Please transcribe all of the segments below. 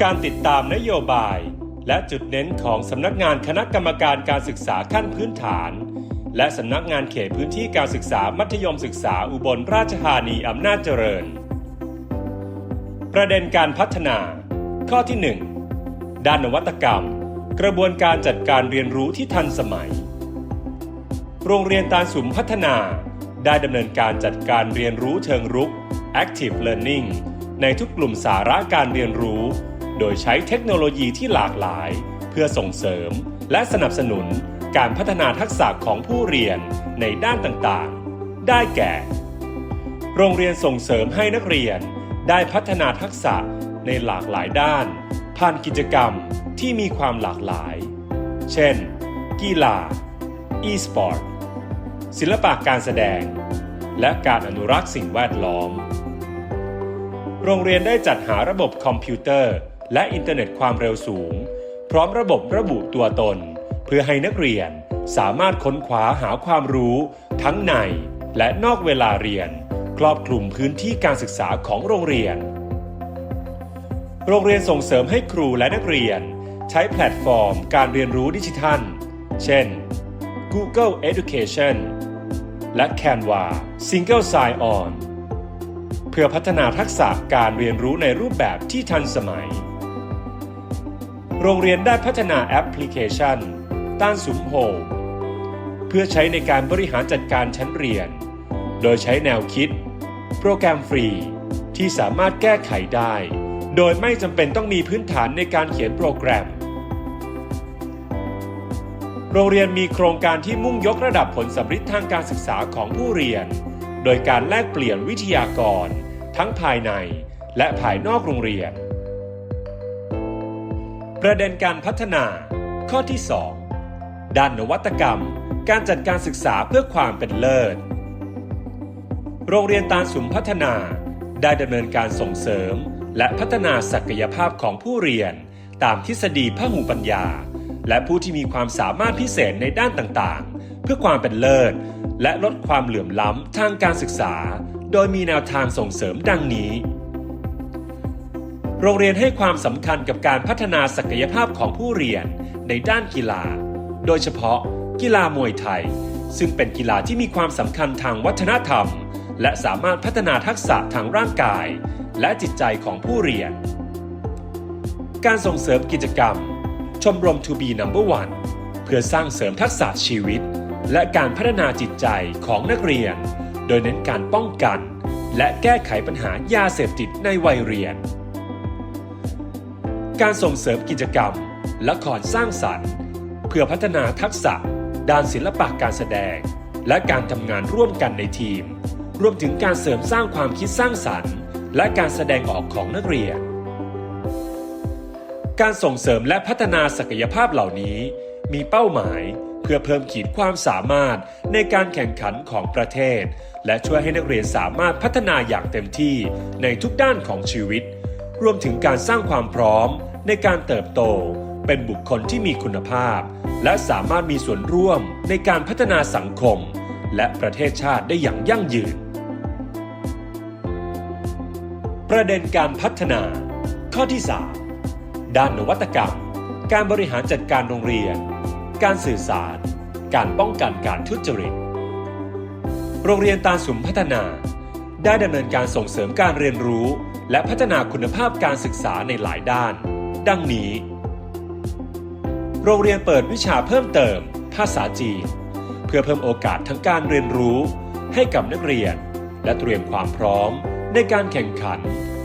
การติดตามนโยบาย และจุดเน้นของสำนักงานคณะกรรมการการศึกษาขั้นพื้นฐาน และสำนักงานเขตพื้นที่การศึกษามัธยมศึกษาอุบลราชธานีอำนาจเจริญ ประเด็นการพัฒนา ข้อที่ 1 ด้านนวัตกรรม กระบวนการจัดการเรียนรู้ที่ทันสมัย โรงเรียนตาลสุมพัฒนา ได้ดำเนินการจัดการเรียนรู้เชิงรุก Active Learning ในทุกกลุ่มสาระการเรียนรู้ โดยใช้เทคโนโลยีที่หลากหลาย เพื่อส่งเสริมและสนับสนุนการพัฒนาทักษะของผู้เรียนในด้านต่างๆ ได้แก่ โรงเรียนส่งเสริมให้นักเรียนได้พัฒนาทักษะในหลากหลายด้าน ผ่านกิจกรรมที่มีความหลากหลาย เช่น กีฬา e-sport ศิลปะการแสดง และการอนุรักษ์สิ่งแวดล้อม โรงเรียนได้จัดหาระบบคอมพิวเตอร์ และอินเทอร์เน็ตความเร็วสูง พร้อมระบบระบุตัวตน เพื่อให้นักเรียนสามารถค้นคว้าหาความรู้ ทั้งในและนอกเวลาเรียน ครอบคลุมพื้นที่การศึกษาของโรงเรียน โรงเรียนส่งเสริมให้ครูและนักเรียน ใช้แพลตฟอร์มการเรียนรู้ดิจิทัล เช่น Google Education และ Canva Single Sign On เพื่อพัฒนาทักษะการเรียนรู้ในรูปแบบที่ทันสมัย โรงเรียนได้พัฒนาแอปพลิเคชัน ต้านสุมโฮมเพื่อใช้ในการบริหารจัดการชั้นเรียน โดยใช้แนวคิด โปรแกรมฟรี ที่สามารถแก้ไขได้ โดยไม่จำเป็นต้องมีพื้นฐานในการเขียนโปรแกรม โรงเรียนมีโครงการที่มุ่งยกระดับผลสัมฤทธิ์ทางการศึกษาของผู้เรียน โดยการแลกเปลี่ยนวิทยากร ทั้งภายในและภายนอกโรงเรียน ประเด็นการพัฒนา ข้อที่ 2 ด้านนวัตกรรม การจัดการศึกษาเพื่อความเป็นเลิศ โรงเรียนตาลสุมพัฒนา ได้ดำเนินการส่งเสริม และพัฒนาศักยภาพของผู้เรียน ตามทฤษฎีพหูปัญญา และผู้ที่มีความสามารถพิเศษในด้านต่างๆ เพื่อความเป็นเลิศ และลดความเหลื่อมล้ำทางการศึกษา โดยมีแนวทางส่งเสริมดังนี้ โรงเรียนให้ความสำคัญกับการพัฒนาศักยภาพของผู้เรียนในด้านกีฬา โดยเฉพาะกีฬามวยไทย ซึ่งเป็นกีฬาที่มีความสำคัญทางวัฒนธรรม และสามารถพัฒนาทักษะทางร่างกาย และจิตใจของผู้เรียน การส่งเสริมกิจกรรม ชมรม To Be Number One เพื่อสร้างเสริมทักษะชีวิต และการพัฒนาจิตใจของนักเรียน โดยเน้นการป้องกัน และแก้ไขปัญหายาเสพติดในวัยเรียน การส่งเสริมกิจกรรม ละครสร้างสรรค์ เพื่อพัฒนาทักษะ ด้านศิลปะการแสดง และการทำงานร่วมกันในทีม รวมถึงการเสริมสร้างความคิดสร้างสรรค์ และการแสดงออกของนักเรียน การส่งเสริมและพัฒนาศักยภาพเหล่านี้ มีเป้าหมายเพื่อเพิ่มขีดความสามารถในการแข่งขันของประเทศ และช่วยให้นักเรียนสามารถพัฒนาอย่างเต็มที่ในทุกด้านของชีวิต รวมถึงการสร้างความพร้อมในการเติบโต เป็นบุคคลที่มีคุณภาพ และสามารถมีส่วนร่วมในการพัฒนาสังคม และประเทศชาติได้อย่างยั่งยืน ประเด็นการพัฒนา ข้อที่ 3 ด้านนวัตกรรม การบริหารจัดการโรงเรียน การสื่อสาร การป้องกันการทุจริต โรงเรียนตาสุมพัฒนา ได้ดำเนินการส่งเสริมการเรียนรู้ และพัฒนาคุณภาพการศึกษาในหลายด้าน ดังนี้ โรงเรียนเปิดวิชาเพิ่มเติม ภาษาจีน เพื่อเพิ่มโอกาสทั้งการเรียนรู้ ให้กับนักเรียน และเตรียมความพร้อม ในการแข่งขัน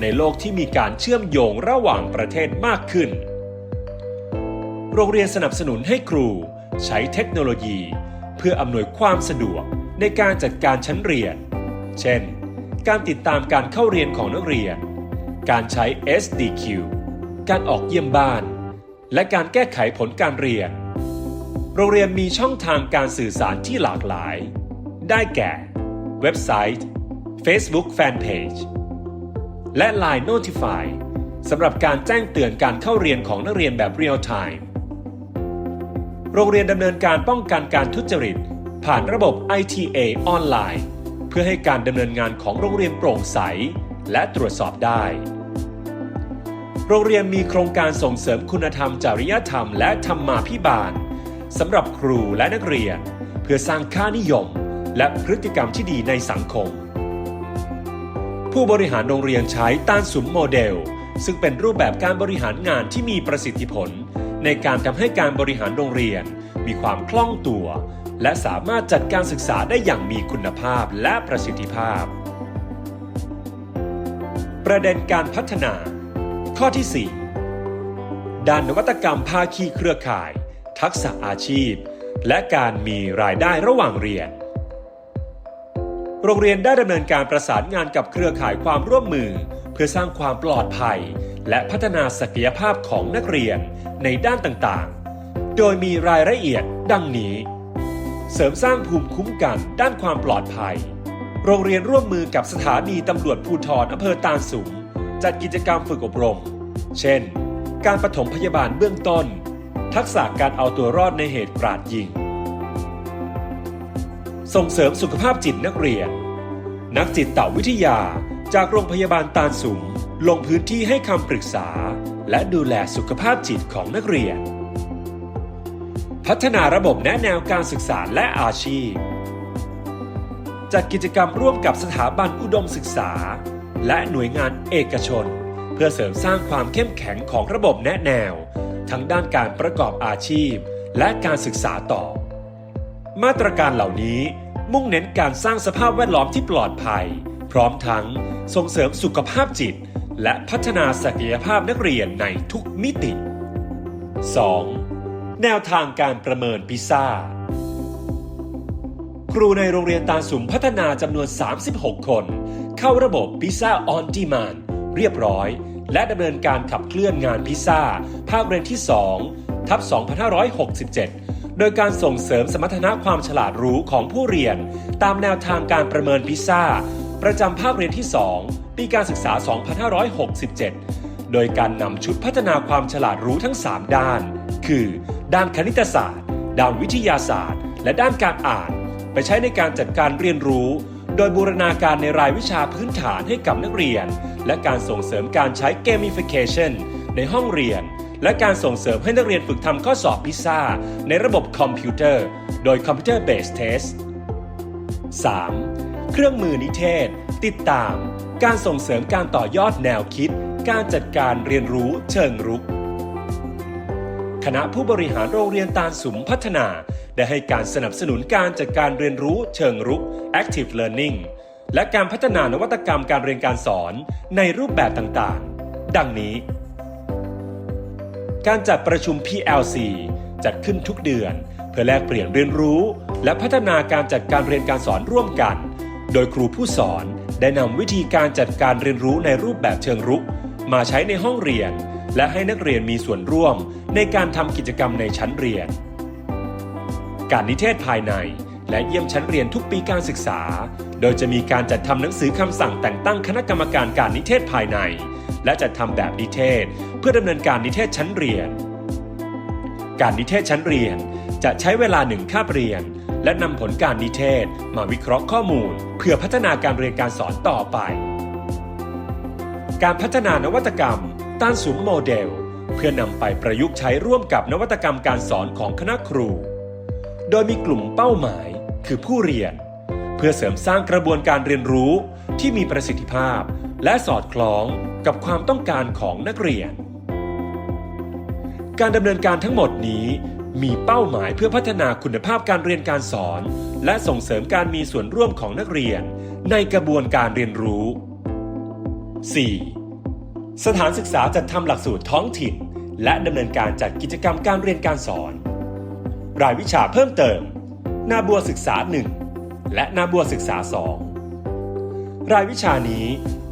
ในโลกที่มีการเชื่อมโยงระหว่างประเทศมากขึ้น โรงเรียนสนับสนุนให้ครู ใช้เทคโนโลยี เพื่ออำนวยความสะดวกในการจัดการชั้นเรียน เช่น การติดตามการเข้าเรียนของนักเรียน การใช้ SDQ การออกเยี่ยมบ้าน และการแก้ไขผลการเรียน โรงเรียนมีช่องทางการสื่อสารที่หลากหลาย ได้แก่ เว็บไซต์ Facebook Fanpage และ Line Notify สำหรับการแจ้งเตือนการเข้าเรียนของนักเรียนแบบเรียลไทม์ โรงเรียนดำเนินการป้องกันการทุจริต ผ่านระบบ ITA ออนไลน์ เพื่อให้การดำเนินงานของโรงเรียนโปร่งใส และตรวจสอบได้ โรงเรียนมีโครงการส่งเสริมคุณธรรม จริยธรรม และธรรมาภิบาลสำหรับครูและนักเรียน เพื่อสร้างค่านิยม และพฤติกรรมที่ดีในสังคม ผู้บริหารโรงเรียนใช้ต้านสุมโมเดล ซึ่งเป็นรูปแบบการบริหารงานที่มีประสิทธิผล ในการทำให้การบริหารโรงเรียน มีความคล่องตัว และสามารถจัดการศึกษาได้อย่างมีคุณภาพและประสิทธิภาพ ประเด็นการพัฒนา ข้อที่ 4 ด้านนวัตกรรมภาคีเครือข่าย ทักษะอาชีพ และการมีรายได้ระหว่างเรียน โรงเรียนได้ดำเนินการประสานงานกับเครือข่ายความร่วมมือ เพื่อสร้างความปลอดภัย และพัฒนาศักยภาพของนักเรียนในด้านต่างๆ โดยมีรายละเอียดดังนี้ เสริมสร้างภูมิคุ้มกันด้านความปลอดภัย โรงเรียนร่วมมือกับสถานีตำรวจภูธรอำเภอตาลสุม จัดกิจกรรมฝึกอบรม เช่น การปฐมพยาบาลเบื้องต้น ทักษะการเอาตัวรอดในเหตุกราดยิง ส่งเสริมสุขภาพจิตนักเรียน นักจิตวิทยาจากโรงพยาบาลตาลสุมลงพื้นที่ให้คำปรึกษา และดูแลสุขภาพจิตของนักเรียน พัฒนาระบบแนะแนวการศึกษาและอาชีพ จัดกิจกรรมร่วมกับสถาบันอุดมศึกษา และหน่วยงานเอกชน เพื่อเสริมสร้างความเข้มแข็งของระบบแนะแนว ทั้งด้านการประกอบอาชีพ และการศึกษาต่อ มาตรการเหล่านี้มุ่งเน้นการสร้างสภาพแวดล้อมที่ปลอดภัย พร้อมทั้งส่งเสริมสุขภาพจิต และพัฒนาศักยภาพนักเรียนในทุกมิติ 2. แนวทางการประเมินพิซ่าครูในโรงเรียนตาสุมพัฒนาจำนวน 36 คน เข้าระบบพิซ่าออนดีมานเรียบร้อย และดำเนินการขับเคลื่อนงานพิซ่า ภาคเรียนที่ 2 ทับ 2567 โดยการส่งเสริมสมรรถนะความฉลาดรู้ของผู้เรียน ตามแนวทางการประเมินพิซ่า ประจำภาคเรียนที่ 2 ปีการศึกษา 2567 โดยการนำชุดพัฒนาความฉลาดรู้ทั้ง 3 ด้าน คือ ด้านคณิตศาสตร์ ด้านวิทยาศาสตร์ และด้านการอ่าน ไปใช้ในการจัดการเรียนรู้ โดยบูรณาการในรายวิชาพื้นฐานให้กับนักเรียน และการส่งเสริมการใช้ gamification ในห้องเรียน และการส่งเสริมให้นักเรียนฝึกทำข้อสอบพิซซ่า ในระบบคอมพิวเตอร์ โดย Computer Based Test 3. เครื่องมือนิเทศ ติดตาม การส่งเสริมการต่อยอดแนวคิด การจัดการเรียนรู้เชิงรุก คณะผู้บริหารโรงเรียนตาลสุมพัฒนา ได้ให้การสนับสนุนการจัดการเรียนรู้เชิงรุก Active Learning และการพัฒนานวัตกรรมการเรียนการสอนในรูปแบบต่างๆ ดังนี้ การจัดประชุม PLC จัดขึ้นทุกเดือน เพื่อแลกเปลี่ยนเรียนรู้ และพัฒนาการจัดการเรียนการสอนร่วมกัน โดยครูผู้สอนได้นำวิธีการจัดการเรียนรู้ในรูปแบบเชิงรุก มาใช้ในห้องเรียน และให้นักเรียนมีส่วนร่วมในการทำกิจกรรมในชั้นเรียน การนิเทศภายใน และเยี่ยมชั้นเรียนทุกปีการศึกษา โดยจะมีการจัดทำหนังสือคำสั่งแต่งตั้งคณะกรรมการการนิเทศภายใน และจัดทำแบบนิเทศ เพื่อดำเนินการนิเทศชั้นเรียน การนิเทศชั้นเรียนจะใช้เวลาหนึ่งคาบเรียน และนำผลการนิเทศ มาวิเคราะห์ข้อมูล เพื่อพัฒนาการเรียนการสอนต่อไป การพัฒนานวัตกรรม ต้านสุมโมเดล เพื่อนำไปประยุกต์ใช้ร่วมกับนวัตกรรมการสอนของคณะครู โดยมีกลุ่มเป้าหมายคือผู้เรียน เพื่อเสริมสร้างกระบวนการเรียนรู้ที่มีประสิทธิภาพ และสอดคล้องกับความต้องการของนักเรียน การดำเนินการทั้งหมดนี้มีเป้าหมายเพื่อพัฒนาคุณภาพการเรียนการสอน และส่งเสริมการมีส่วนร่วมของนักเรียน ในกระบวนการเรียนรู้ 4. สถานศึกษาจัดทำหลักสูตรท้องถิ่น และดำเนินการจัดกิจกรรมการเรียนการสอน รายวิชาเพิ่มเติม นาบัวศึกษา 1 และนาบัวศึกษา 2 รายวิชานี้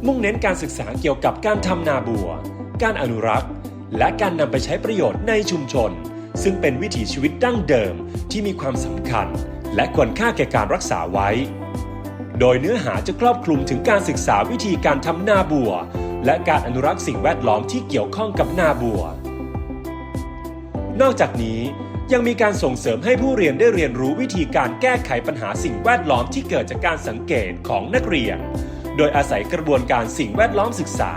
มุ่งเน้นการศึกษาเกี่ยวกับการทำนาบัว การอนุรักษ์ และการนำไปใช้ประโยชน์ในชุมชน ซึ่งเป็นวิถีชีวิตดั้งเดิมที่มีความสำคัญ และควรค่าแก่การรักษาไว้ โดยเนื้อหาจะครอบคลุมถึงการศึกษาวิธีการทำนาบัว และการอนุรักษ์สิ่งแวดล้อมที่เกี่ยวข้องกับนาบัว นอกจากนี้ยังมีการส่งเสริมให้ผู้เรียนได้เรียนรู้วิธีการแก้ไขปัญหาสิ่งแวดล้อมที่เกิดจากการสังเกตของนักเรียน โดยอาศัยกระบวนการสิ่งแวดล้อมศึกษา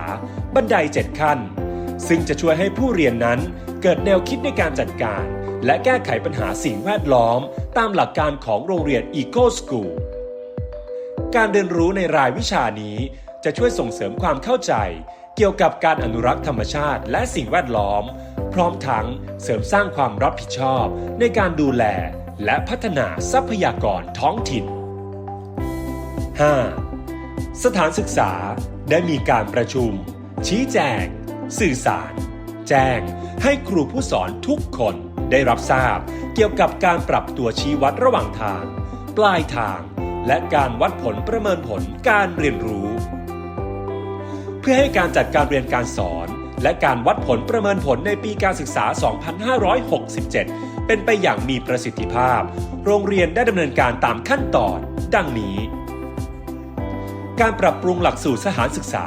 บันได7ขั้น ซึ่งจะช่วยให้ผู้เรียนนั้นเกิดแนวคิดในการจัดการ และแก้ไขปัญหาสิ่งแวดล้อม ตามหลักการของโรงเรียน Eco School การเรียนรู้ในรายวิชานี้ จะช่วยส่งเสริมความเข้าใจ เกี่ยวกับการอนุรักษ์ธรรมชาติและสิ่งแวดล้อม พร้อมทั้งเสริมสร้างความรับผิดชอบในการดูแลและพัฒนาทรัพยากรท้องถิ่น 5. สถานศึกษาได้มีการประชุม ชี้แจง สื่อสาร แจ้ง ให้ครูผู้สอนทุกคนได้รับทราบเกี่ยวกับการปรับตัวชี้วัดระหว่างทาง ปลายทาง และการวัดผลประเมินผลการเรียนรู้ เพื่อให้การจัดการเรียนการสอน และการวัดผลประเมินผลในปีการศึกษา 2567 เป็นไปอย่างมีประสิทธิภาพ โรงเรียนได้ดำเนินการตามขั้นตอน ดังนี้ การปรับปรุงหลักสูตรสถานศึกษา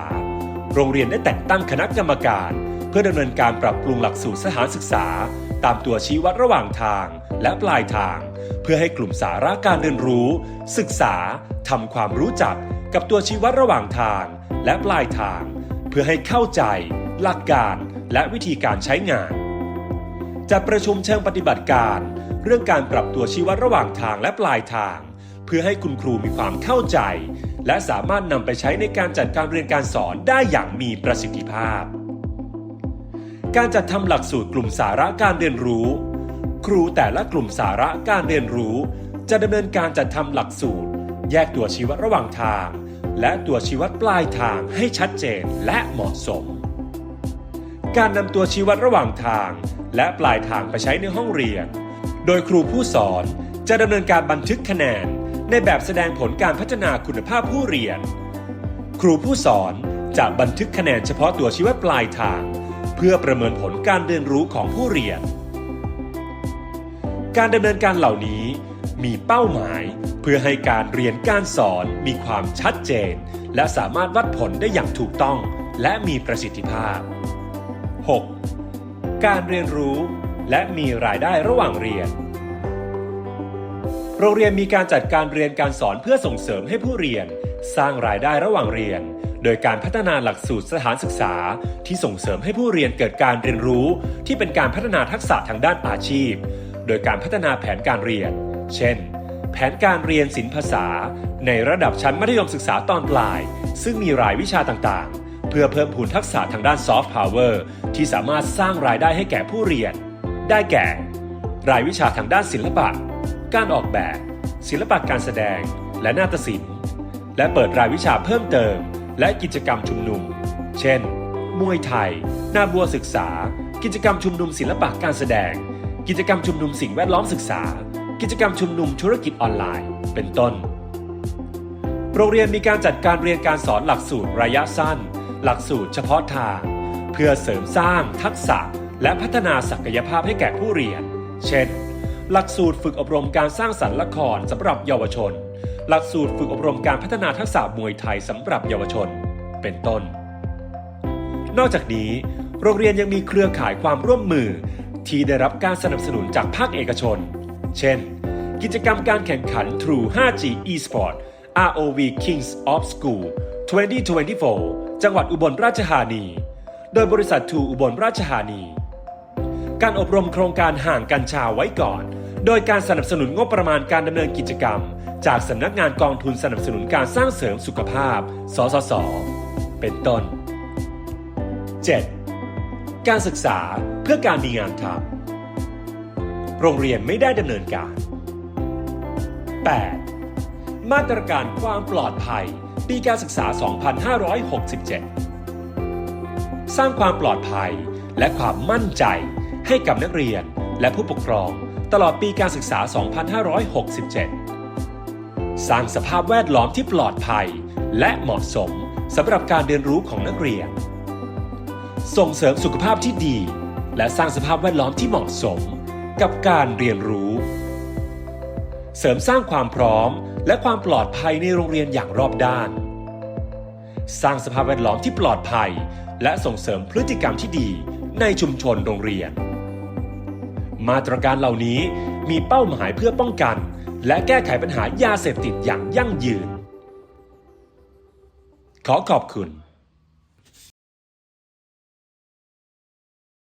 โรงเรียนได้แต่งตั้งคณะกรรมการ เพื่อดำเนินการปรับปรุงหลักสูตรสถานศึกษา ตามตัวชี้วัดระหว่างทางและปลายทาง เพื่อให้กลุ่มสาระการเรียนรู้ ศึกษา ทำความรู้จักกับตัวชี้วัดระหว่างทางและปลายทาง เพื่อให้เข้าใจ หลักการและวิธีการใช้งานจัดประชุมเชิงปฏิบัติการ เรื่องการปรับตัวชี้วัดระหว่างทางและปลายทาง เพื่อให้คุณครูมีความเข้าใจ และสามารถนำไปใช้ในการจัดการเรียนการสอนได้อย่างมีประสิทธิภาพ การจัดทำหลักสูตรกลุ่มสาระการเรียนรู้ ครูแต่ละกลุ่มสาระการเรียนรู้ จะดำเนินการจัดทำหลักสูตร แยกตัวชี้วัดระหว่างทาง และตัวชี้วัดปลายทางให้ชัดเจนและเหมาะสม การนำตัวชี้วัดระหว่างทาง และปลายทางไปใช้ในห้องเรียน โดยครูผู้สอนจะดำเนินการบันทึกคะแนน ในแบบแสดงผลการพัฒนาคุณภาพผู้เรียน ครูผู้สอนจะบันทึกคะแนนเฉพาะตัวชี้วัดปลายทาง เพื่อประเมินผลการเรียนรู้ของผู้เรียน การดำเนินการเหล่านี้มีเป้าหมาย พื่อให้การเรียนการสอนมีความชัดเจน และสามารถวัดผลได้อย่างถูกต้อง และมีประสิทธิภาพ 6. การเรียนรู้และมีรายได้ระหว่างเรียน โรงเรียนมีการจัดการเรียนการสอนเพื่อส่งเสริมให้ผู้เรียน สร้างรายได้ระหว่างเรียน โดยการพัฒนาหลักสูตรสถานศึกษา ที่ส่งเสริมให้ผู้เรียนเกิดการเรียนรู้ ที่เป็นการพัฒนาทักษะทางด้านอาชีพ โดยการพัฒนาแผนการเรียน เช่น แผนการเรียนศิลปภาษา ในระดับชั้นมัธยมศึกษาตอนปลาย ซึ่งมีรายวิชาต่างๆ เพื่อเพิ่มพูนทักษะทางด้านซอฟต์พาวเวอร์ที่สามารถสร้างรายได้ให้แก่ผู้เรียน ได้แก่ รายวิชาทางด้านศิลปะ การออกแบบ ศิลปะการแสดง และนาฏศิลป์ และเปิดรายวิชาเพิ่มเติม และกิจกรรมชุมนุม เช่น มวยไทย นาบัวศึกษา กิจกรรมชุมนุมศิลปะการแสดง กิจกรรมชุมนุมสิ่งแวดล้อมศึกษา กิจกรรมชุมนุมธุรกิจออนไลน์ เป็นต้น โรงเรียนมีการจัดการเรียนการสอนหลักสูตรระยะสั้น หลักสูตรเฉพาะทาง เพื่อเสริมสร้างทักษะและพัฒนาศักยภาพให้แก่ผู้เรียน เช่น หลักสูตรฝึกอบรมการสร้างสรรค์ละครสำหรับเยาวชน หลักสูตรฝึกอบรมการพัฒนาทักษะมวยไทยสำหรับเยาวชน เป็นต้น นอกจากนี้ โรงเรียนยังมีเครือข่ายความร่วมมือที่ได้รับการสนับสนุนจากภาคเอกชน เช่น กิจกรรมการแข่งขัน True 5G eSport ROV Kings of School 2024 จังหวัดอุบลราชธานี โดยบริษัท True อุบลราชธานี การอบรมโครงการห่างกัญชาไว้ก่อน โดยการสนับสนุนงบประมาณการดำเนินกิจกรรม จากสำนักงานกองทุนสนับสนุนการสร้างเสริมสุขภาพ สสส เป็นต้น 7. การศึกษาเพื่อการมีงานทำ โรงเรียนไม่ได้ดำเนินการ 8. มาตรการความปลอดภัย ปีการศึกษา 2567 สร้างความปลอดภัยและความมั่นใจให้กับนักเรียนและผู้ปกครองตลอดปีการศึกษา 2567 สร้างสภาพแวดล้อมที่ปลอดภัยและเหมาะสมสำหรับการเรียนรู้ของนักเรียน ส่งเสริมสุขภาพที่ดี และสร้างสภาพแวดล้อมที่เหมาะสม กับการเรียนรู้ เสริมสร้างความพร้อมและความปลอดภัยในโรงเรียนอย่างรอบด้าน สร้างสภาพแวดล้อมที่ปลอดภัย และส่งเสริมพฤติกรรมที่ดีในชุมชนโรงเรียน มาตรการเหล่านี้มีเป้าหมายเพื่อป้องกัน และแก้ไขปัญหายาเสพติดอย่างยั่งยืน ขอขอบคุณ